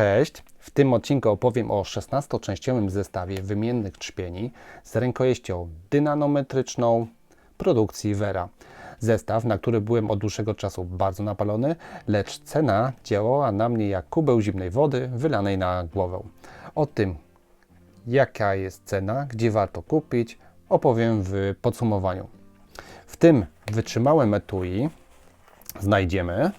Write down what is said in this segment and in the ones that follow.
Cześć! W tym odcinku opowiem o 16-częściowym zestawie wymiennych trzpieni z rękojeścią dynanometryczną produkcji Vera. Zestaw, na który byłem od dłuższego czasu bardzo napalony, lecz cena działała na mnie jak kubeł zimnej wody wylanej na głowę. O tym, jaka jest cena, gdzie warto kupić, opowiem w podsumowaniu. W tym wytrzymałym etui znajdziemy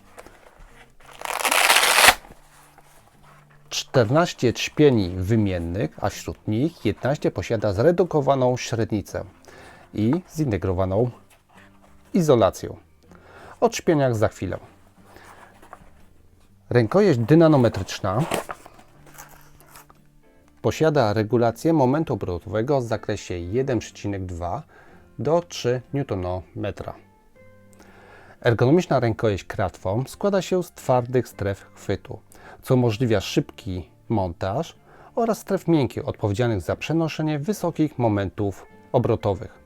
14 trzpieni wymiennych, a wśród nich 15 posiada zredukowaną średnicę i zintegrowaną izolacją. O trzpieniach za chwilę. Rękojeść dynanometryczna posiada regulację momentu obrotowego w zakresie 1,2 do 3 Nm. Ergonomiczna rękojeść Kraftform składa się z twardych stref chwytu, co umożliwia szybki montaż oraz stref miękkich odpowiedzialnych za przenoszenie wysokich momentów obrotowych.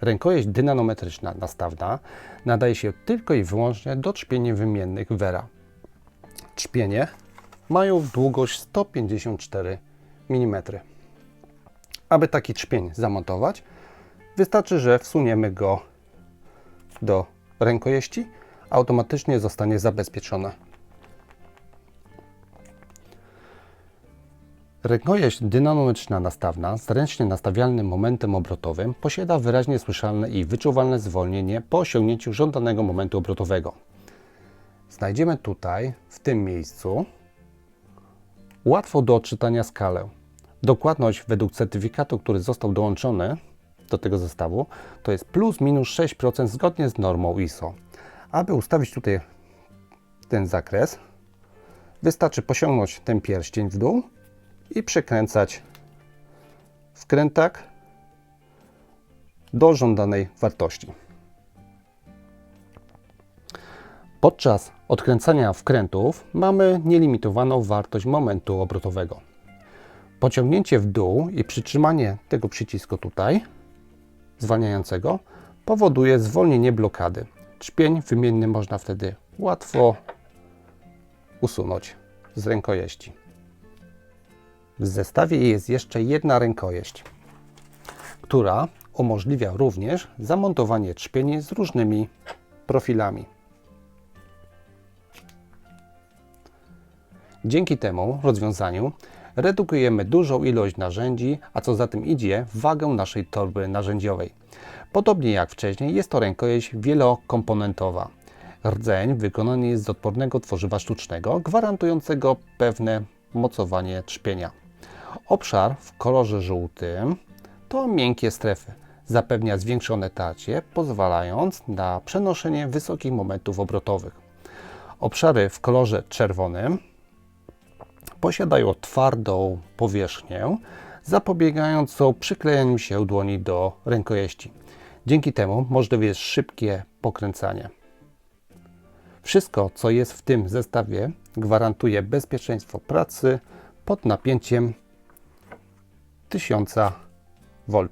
Rękojeść dynanometryczna nastawna nadaje się tylko i wyłącznie do trzpieni wymiennych Vera. Trzpienie mają długość 154 mm. Aby taki trzpień zamontować, wystarczy, że wsuniemy go do rękojeści, automatycznie zostanie zabezpieczone. Rękojeść dynamiczna nastawna z ręcznie nastawialnym momentem obrotowym posiada wyraźnie słyszalne i wyczuwalne zwolnienie po osiągnięciu żądanego momentu obrotowego. Znajdziemy tutaj, w tym miejscu, łatwo do odczytania skalę. Dokładność według certyfikatu, który został dołączony do tego zestawu, to jest plus minus 6% zgodnie z normą ISO. Aby ustawić tutaj ten zakres, wystarczy posiągnąć ten pierścień w dół i przekręcać wkrętak do żądanej wartości. Podczas odkręcania wkrętów mamy nielimitowaną wartość momentu obrotowego. Pociągnięcie w dół i przytrzymanie tego przycisku tutaj, zwalniającego, powoduje zwolnienie blokady. Trzpień wymienny można wtedy łatwo usunąć z rękojeści. W zestawie jest jeszcze jedna rękojeść, która umożliwia również zamontowanie trzpieni z różnymi profilami. Dzięki temu rozwiązaniu redukujemy dużą ilość narzędzi, a co za tym idzie, wagę naszej torby narzędziowej. Podobnie jak wcześniej, jest to rękojeść wielokomponentowa. Rdzeń wykonany jest z odpornego tworzywa sztucznego, gwarantującego pewne mocowanie trzpienia. Obszar w kolorze żółtym to miękkie strefy. Zapewnia zwiększone tarcie, pozwalając na przenoszenie wysokich momentów obrotowych. Obszary w kolorze czerwonym posiadają twardą powierzchnię, zapobiegającą przyklejeniu się dłoni do rękojeści. Dzięki temu możliwe jest szybkie pokręcanie. Wszystko, co jest w tym zestawie, gwarantuje bezpieczeństwo pracy pod napięciem 1000 V.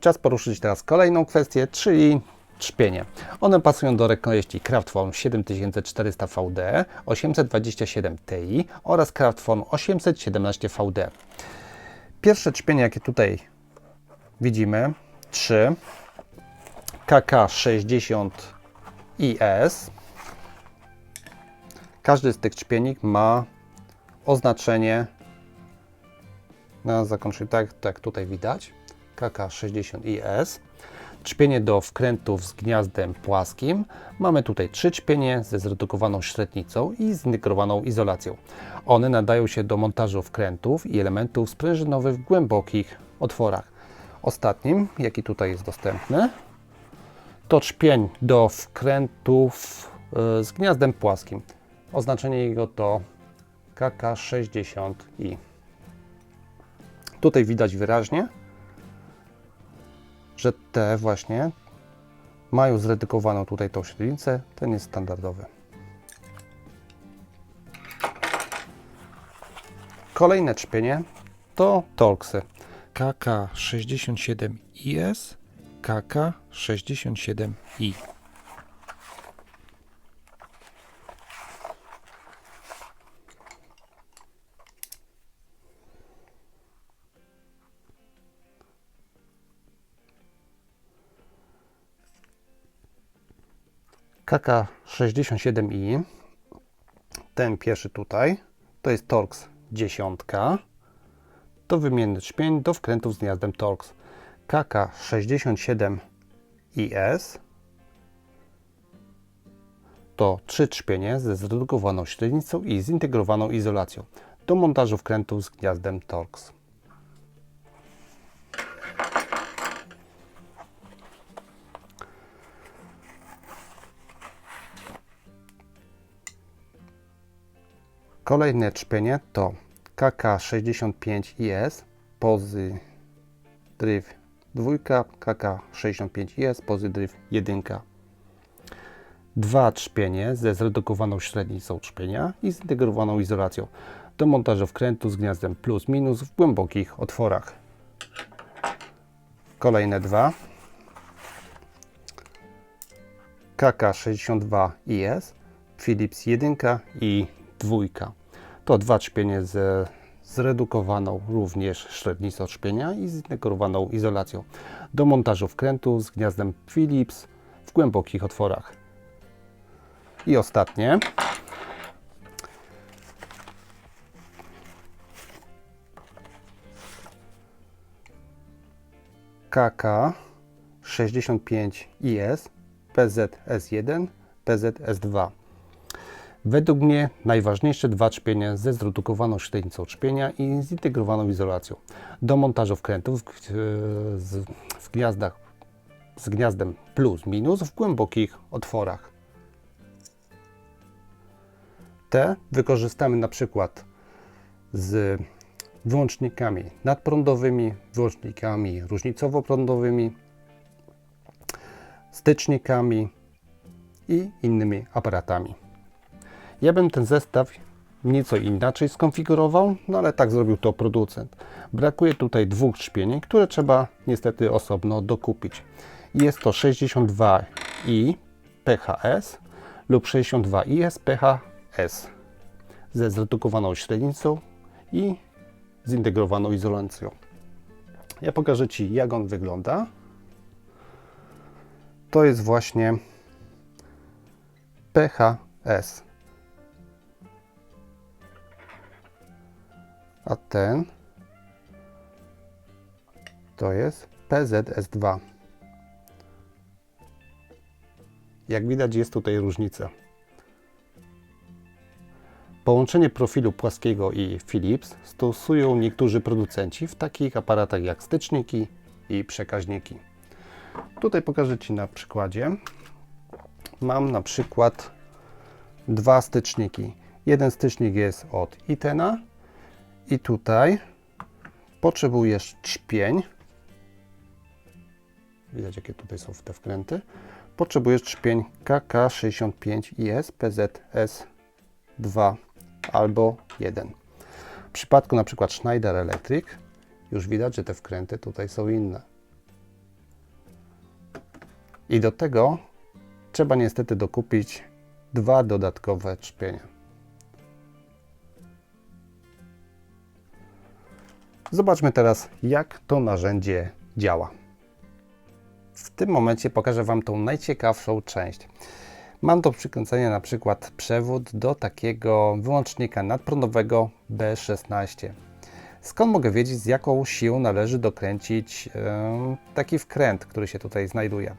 Czas poruszyć teraz kolejną kwestię, czyli trzpienie. One pasują do rękojeści Craftform 7400 VD, 827 Ti oraz Craftform 817 VD. Pierwsze trzpienie, jakie tutaj widzimy, 3 KK60IS. Każdy z tych trzpienik ma oznaczenie na zakończeniu, tak jak tutaj widać, KK60IS. Trzpienie do wkrętów z gniazdem płaskim. Mamy tutaj trzy trzpienie ze zredukowaną średnicą i zintegrowaną izolacją. One nadają się do montażu wkrętów i elementów sprężynowych w głębokich otworach. Ostatnim, jaki tutaj jest dostępny, to trzpień do wkrętów y, z gniazdem płaskim. Oznaczenie jego to KK60i. Tutaj widać wyraźnie, że te właśnie mają zredukowaną tutaj tą średnicę. Ten jest standardowy. Kolejne trzpienie to Torksy. KK67IS, KK67i. KK67i. Ten pierwszy tutaj to jest Torx 10. To wymienny trzpień do wkrętów z gniazdem Torx. KK67IS to trzy trzpienie ze zredukowaną średnicą i zintegrowaną izolacją do montażu wkrętów z gniazdem Torx. Kolejne trzpienie to KK65IS pozy dryf 2, KK65IS pozy dryf 1. Dwa trzpienie ze zredukowaną średnicą trzpienia i zintegrowaną izolacją do montażu wkrętu z gniazdem plus minus w głębokich otworach. Kolejne dwa KK62IS Philips 1 i 2. To dwa trzpienie ze zredukowaną również średnicą trzpienia i zintegrowaną izolacją do montażu wkrętu z gniazdem Philips w głębokich otworach. I ostatnie. KK 65IS PZS1 PZS2 Według mnie najważniejsze dwa trzpienie ze zredukowaną średnicą trzpienia i zintegrowaną izolacją do montażu wkrętów w, z- w gniazdach z gniazdem plus minus w głębokich otworach. Te wykorzystamy na przykład z wyłącznikami nadprądowymi, wyłącznikami różnicowo-prądowymi, stycznikami i innymi aparatami. Ja bym ten zestaw nieco inaczej skonfigurował, no ale tak zrobił to producent. Brakuje tutaj dwóch trzpieni, które trzeba niestety osobno dokupić. Jest to 62i PHS lub 62IS PHS ze zredukowaną średnicą i zintegrowaną izolacją. Ja pokażę Ci, jak on wygląda. To jest właśnie PHS. A ten to jest PZS2. Jak widać, jest tutaj różnica. Połączenie profilu płaskiego i Philips stosują niektórzy producenci w takich aparatach jak styczniki i przekaźniki. Tutaj pokażę Ci na przykładzie. Mam na przykład dwa styczniki. Jeden stycznik jest od Itena i tutaj potrzebujesz trzpień. Widać, jakie tutaj są te wkręty. Potrzebujesz trzpień KK65IS PZS2 albo 1. W przypadku na przykład Schneider Electric już widać, że te wkręty tutaj są inne. I do tego trzeba niestety dokupić dwa dodatkowe trzpienia. Zobaczmy teraz, jak to narzędzie działa. W tym momencie pokażę Wam tą najciekawszą część. Mam do przykręcenia na przykład przewód do takiego wyłącznika nadprądowego B16. Skąd mogę wiedzieć, z jaką siłą należy dokręcić taki wkręt, który się tutaj znajduje?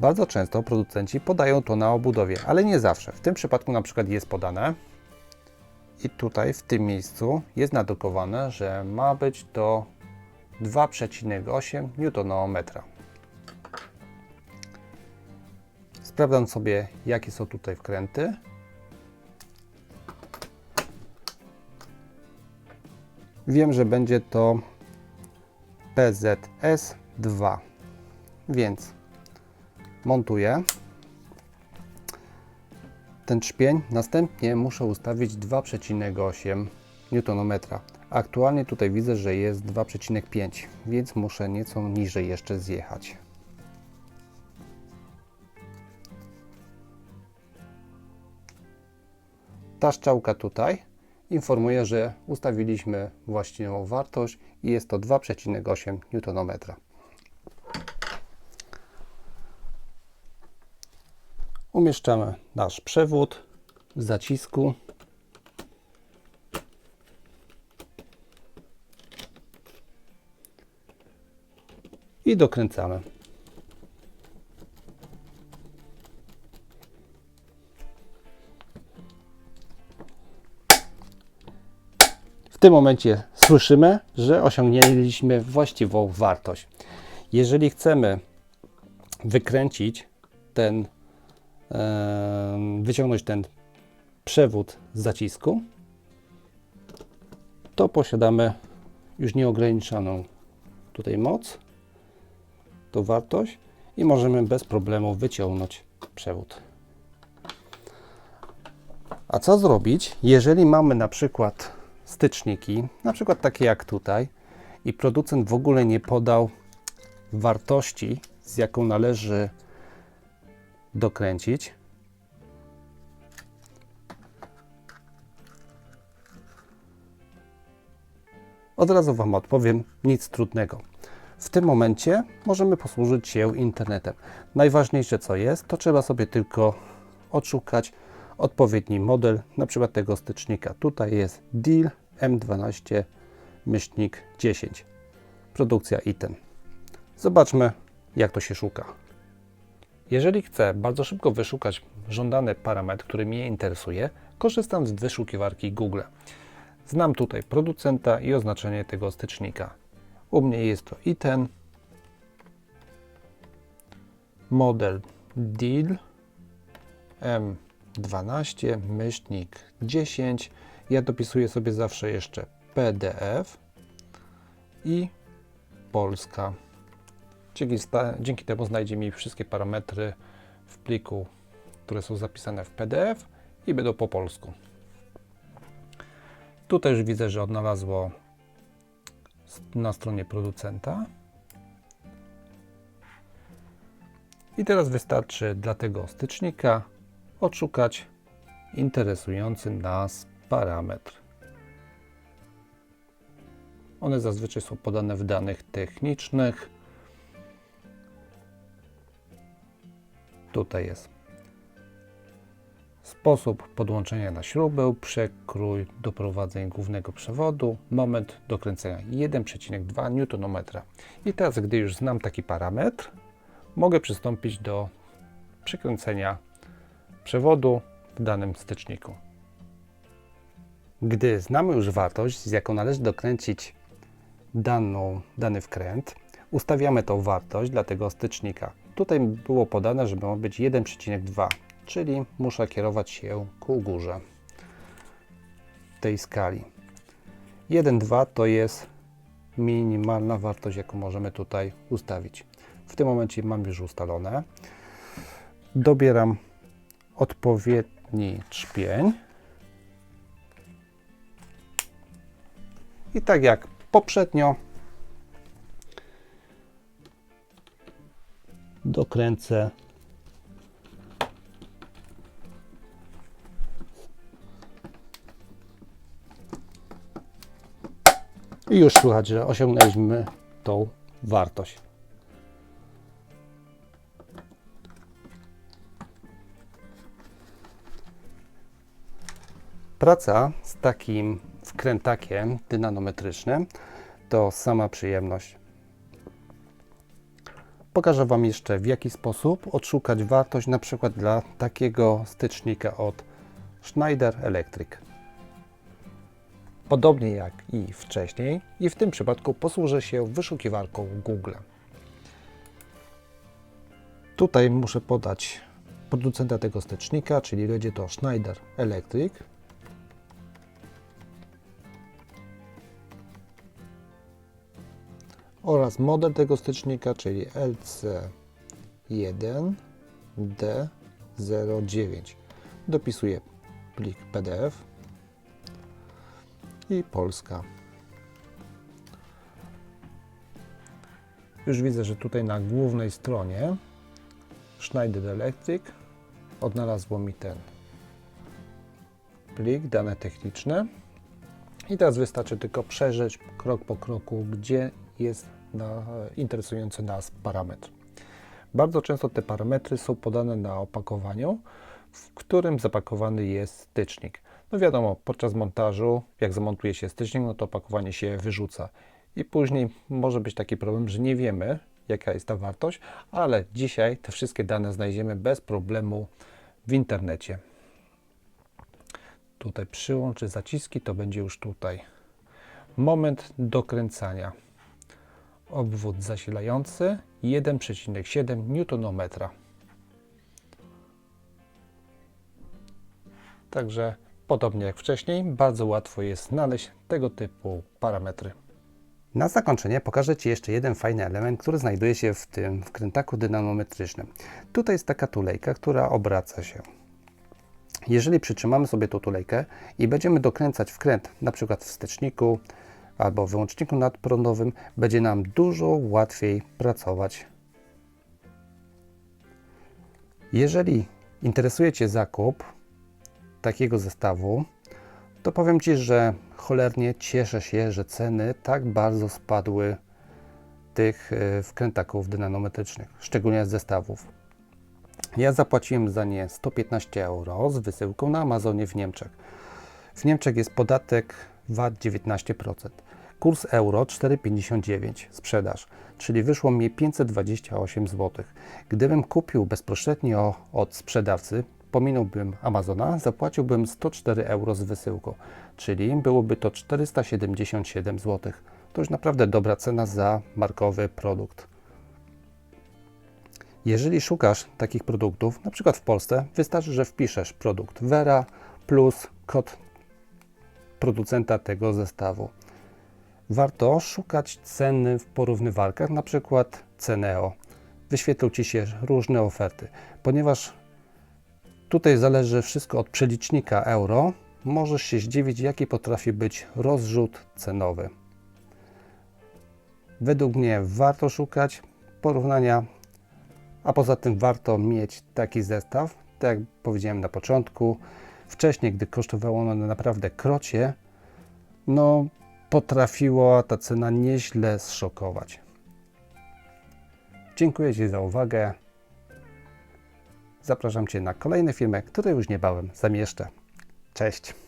Bardzo często producenci podają to na obudowie, ale nie zawsze. W tym przypadku na przykład jest podane i tutaj w tym miejscu jest nadukowane, że ma być to 2,8 Nm. Sprawdzam sobie, jakie są tutaj wkręty. Wiem, że będzie to PZS2, więc montuję ten trzpień. Następnie muszę ustawić 2,8 Nm. Aktualnie tutaj widzę, że jest 2,5, więc muszę nieco niżej jeszcze zjechać. Ta strzałka tutaj informuje, że ustawiliśmy właściwą wartość i jest to 2,8 Nm. Umieszczamy nasz przewód w zacisku. I dokręcamy. W tym momencie słyszymy, że osiągnęliśmy właściwą wartość. Jeżeli chcemy wykręcić ten, wyciągnąć ten przewód z zacisku, to posiadamy już nieograniczoną tutaj moc, tą wartość i możemy bez problemu wyciągnąć przewód. A co zrobić, jeżeli mamy na przykład styczniki, na przykład takie jak tutaj, i producent w ogóle nie podał wartości, z jaką należy dokręcić. Od razu Wam odpowiem, nic trudnego. W tym momencie możemy posłużyć się internetem. Najważniejsze co jest, to trzeba sobie tylko odszukać odpowiedni model, na przykład tego stycznika. Tutaj jest DEAL M12 myślnik 10. Produkcja ITEN. Zobaczmy, jak to się szuka. Jeżeli chcę bardzo szybko wyszukać żądany parametr, który mnie interesuje, korzystam z wyszukiwarki Google. Znam tutaj producenta i oznaczenie tego stycznika. U mnie jest to ITEN, model DEAL M12 myślnik 10. Ja dopisuję sobie zawsze jeszcze PDF i Polska. Dzięki, dzięki temu znajdzie mi wszystkie parametry w pliku, które są zapisane w PDF i będą po polsku. Tutaj już widzę, że odnalazło na stronie producenta. I teraz wystarczy dla tego stycznika odszukać interesujący nas parametr. One zazwyczaj są podane w danych technicznych. Tutaj jest sposób podłączenia na śrubę, przekrój doprowadzeń głównego przewodu, moment dokręcenia 1,2 Nm. I teraz, gdy już znam taki parametr, mogę przystąpić do przekręcenia przewodu w danym styczniku. Gdy znamy już wartość, z jaką należy dokręcić daną, dany wkręt, ustawiamy tą wartość dla tego stycznika. Tutaj było podane, że ma być 1,2, czyli muszę kierować się ku górze tej skali. 1,2 to jest minimalna wartość, jaką możemy tutaj ustawić. W tym momencie mam już ustalone. Dobieram odpowiedni trzpień. I tak jak poprzednio dokręcę i już słychać, że osiągnęliśmy tą wartość. Praca z takim wkrętakiem dynanometrycznym to sama przyjemność. Pokażę Wam jeszcze w jaki sposób odszukać wartość na przykład dla takiego stycznika od Schneider Electric. Podobnie jak i wcześniej, i w tym przypadku posłużę się wyszukiwarką Google. Tutaj muszę podać producenta tego stycznika, czyli będzie to Schneider Electric. Oraz model tego stycznika, czyli LC1D09. Dopisuję plik PDF i Polska. Już widzę, że tutaj na głównej stronie Schneider Electric odnalazło mi ten plik, dane techniczne. I teraz wystarczy tylko przejrzeć krok po kroku, gdzie jest na interesujący nas parametr. Bardzo często te parametry są podane na opakowaniu, w którym zapakowany jest stycznik. No wiadomo, podczas montażu, jak zamontuje się stycznik, no to opakowanie się wyrzuca. I później może być taki problem, że nie wiemy, jaka jest ta wartość, ale dzisiaj te wszystkie dane znajdziemy bez problemu w internecie. Tutaj przyłączy zaciski, to będzie już tutaj. Moment dokręcania. Obwód zasilający 1,7 Nm. Także podobnie jak wcześniej, bardzo łatwo jest znaleźć tego typu parametry. Na zakończenie pokażę Ci jeszcze jeden fajny element, który znajduje się w tym wkrętaku dynamometrycznym. Tutaj jest taka tulejka, która obraca się. Jeżeli przytrzymamy sobie tą tulejkę i będziemy dokręcać wkręt, na przykład w wsteczniku albo w wyłączniku nadprądowym, będzie nam dużo łatwiej pracować. Jeżeli interesuje Cię zakup takiego zestawu, to powiem Ci, że cholernie cieszę się, że ceny tak bardzo spadły tych e, wkrętaków dynanometrycznych, szczególnie z zestawów. Ja zapłaciłem za nie 115 euro z wysyłką na Amazonie w Niemczech. W Niemczech jest podatek VAT 19%. Kurs euro 4,59 sprzedaż, czyli wyszło mi 528 zł. Gdybym kupił bezpośrednio od sprzedawcy, pominąłbym Amazona, zapłaciłbym 104 euro z wysyłką, czyli byłoby to 477 zł. To już naprawdę dobra cena za markowy produkt. Jeżeli szukasz takich produktów, na przykład w Polsce, wystarczy, że wpiszesz produkt Vera plus kod producenta tego zestawu. Warto szukać ceny w porównywarkach, na przykład Ceneo. Wyświetlą Ci się różne oferty, ponieważ tutaj zależy wszystko od przelicznika euro. Możesz się zdziwić, jaki potrafi być rozrzut cenowy. Według mnie warto szukać porównania a poza tym warto mieć taki zestaw, tak jak powiedziałem na początku. Wcześniej, gdy kosztowało ono naprawdę krocie, no potrafiła ta cena nieźle zszokować. Dziękuję Ci za uwagę. Zapraszam Cię na kolejny filmy, które już niebawem zamieszczę. Cześć!